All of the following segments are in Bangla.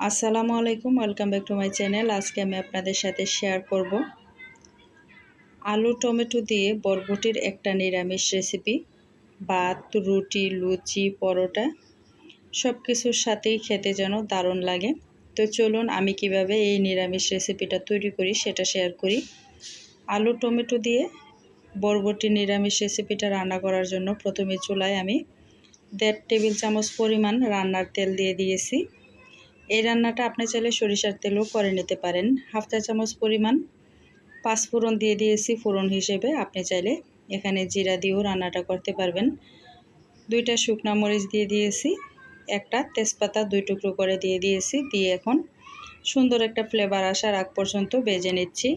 আসসালামু আলাইকুম, welcome back to my channel. আজকে আমি আপনাদের সাথে শেয়ার করব আলু টমেটো দিয়ে বরবটির একটা নিরামিষ রেসিপি ভাত, রুটি, লুচি, পরোটা সব কিছুর সাথেই খেতে যেন দারুণ লাগে। তো চলুন আমি কীভাবে এই নিরামিষ রেসিপিটা তৈরি করি সেটা শেয়ার করি। আলু টমেটো দিয়ে বরবটি নিরামিষ রেসিপিটা রান্না করার জন্য প্রথমে চুলায় আমি দেড় টেবিল চামচ পরিমাণ রান্নার তেল দিয়ে দিয়েছি। এই রান্নাটা আপনি চাইলে সরিষার তেলও করে নিতে পারেন। হাফ চা চামচ পরিমাণ পাঁচ ফোড়ন দিয়ে দিয়েছি ফোড়ন হিসেবে। আপনি চাইলে এখানে জিরা দিয়েও রান্নাটা করতে পারবেন। দুইটা শুকনা মরিচ দিয়ে দিয়েছি, একটা তেজপাতা দুই টুকরো করে দিয়ে দিয়েছি। দিয়ে এখন সুন্দর একটা ফ্লেভার আসার আগ পর্যন্ত বেজে নিচ্ছি।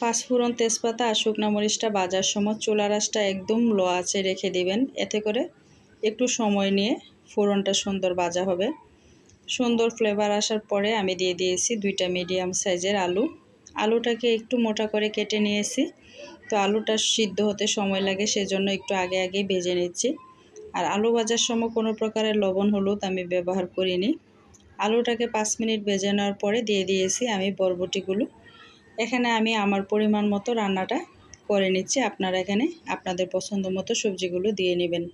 পাঁচফোড়ন তেজপাতা আর শুকনো মরিচটা বাজার সময় চুলা রাসটা একদম লো আছে রেখে দিবেন। এতে করে একটু সময় নিয়ে ফোড়নটা সুন্দর ভাজা হবে। সুন্দর ফ্লেভার আসার পরে আমি দিয়ে দিয়েছি দুইটা মিডিয়াম সাইজের আলু। আলুটাকে একটু মোটা করে কেটে নিয়েছি। তো আলুটা সিদ্ধ হতে সময় লাগে, সেজন্য একটু আগে আগে ভেজে নিচ্ছি। আর আলু ভাজার সময় কোনো প্রকারের লবণ, হলুদ আমি ব্যবহার করিনি। আলুটাকে পাঁচ মিনিট ভেজে নেওয়ার পরে দিয়ে দিয়েছি আমি বরবটিগুলো। এখানে আমি আমার পরিমাণ মতো রান্নাটা করে নিচ্ছি। আপনারা এখানে আপনাদের পছন্দ মতো সবজিগুলো দিয়ে নেবেন।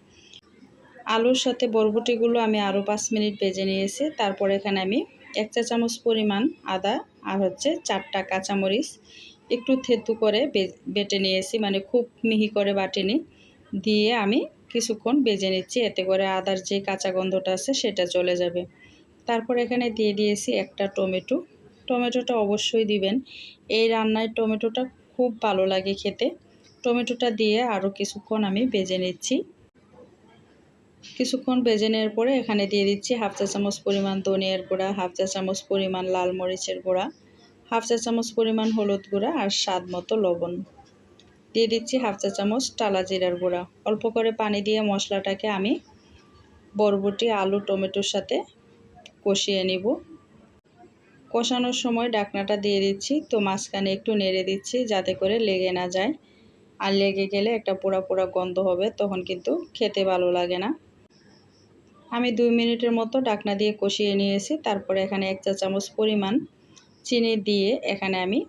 আলুর সাথে বরবটিগুলো আমি আরও পাঁচ মিনিট ভেজে নিয়েছি। তারপর এখানে আমি এক চা চামচ পরিমাণ আদা আর হচ্ছে চারটা কাঁচামরিচ একটু থেতু করে বেটে নিয়েছি মানে খুব মিহি করে বাটিনি। দিয়ে আমি কিছুক্ষণ বেজে নিচ্ছি, এতে করে আদার যে কাঁচা গন্ধটা আছে সেটা চলে যাবে। তারপর এখানে দিয়ে দিয়েছি একটা টমেটো। টমেটোটা অবশ্যই দিবেন। এই রান্নায় টমেটোটা খুব ভালো লাগে খেতে। টমেটোটা দিয়ে আরও কিছুক্ষণ আমি বেজে নিচ্ছি। কিছুক্ষণ বেজে নেওয়ার পরে এখানে দিয়ে দিচ্ছি হাফ চা চামচ পরিমাণ ধনিয়ার গুঁড়া, হাফ চা চামচ পরিমাণ লাল মরিচের গুঁড়া, হাফ চা চামচ পরিমাণ হলুদ গুঁড়া আর স্বাদ মতো লবণ। দিয়ে দিচ্ছি হাফ চা চামচ টালা জিরার গুঁড়া। অল্প করে পানি দিয়ে মশলাটাকে আমি বরবটি, আলু, টমেটোর সাথে কষিয়ে নিব। কষানোর সময় ডাকনাটা দিয়ে দিচ্ছি, তো মাঝখানে একটু নেড়ে দিচ্ছি যাতে করে লেগে না যায়। আর লেগে গেলে একটা পোড়া পোড়া গন্ধ হবে, তখন কিন্তু খেতে ভালো লাগে না। আমি দুই মিনিটের মতো ডাকনা দিয়ে কষিয়ে নিয়েছি। তারপরে এখানে এক চা চামচ পরিমাণ চিনি দিয়ে এখানে আমি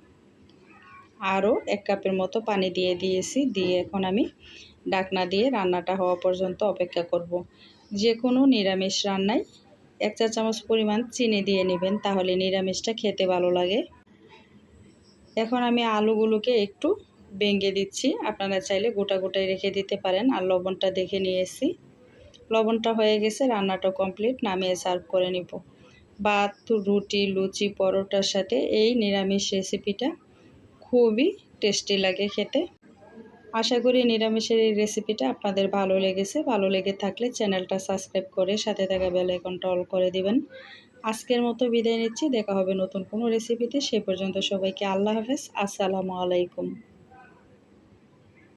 আরও এক কাপের মতো পানি দিয়ে দিয়েছি। দিয়ে এখন আমি ডাকনা দিয়ে রান্নাটা হওয়া পর্যন্ত অপেক্ষা করব। যে কোনো নিরামিষ রান্নায় এক চা চামচ পরিমাণ চিনি দিয়ে নেবেন, তাহলে নিরামিষটা খেতে ভালো লাগে। এখন আমি আলুগুলোকে একটু বেঙ্গে দিচ্ছি। আপনারা চাইলে গোটা গোটায় রেখে দিতে পারেন। আর লবণটা দেখে নিয়েছি। লবণটা হয়ে গেছে, রান্নাটা কমপ্লিট নামিয়ে সার্ভ করে নিব। ভাত, রুটি, লুচি, পরোটার সাথে এই নিরামিষ রেসিপিটা খুবই টেস্টি লাগে খেতে। আশা করি নিরামিষের এই রেসিপিটা আপনাদের ভালো লেগেছে। ভালো লেগে থাকলে চ্যানেলটা সাবস্ক্রাইব করে সাথে থাকা বেল আইকনটা অল করে দিবেন। আজকের মতো বিদায় নিচ্ছি। দেখা হবে নতুন কোনো রেসিপিতে সে পর্যন্ত সবাইকে আল্লাহ হাফেজ। আসসালামু আলাইকুম।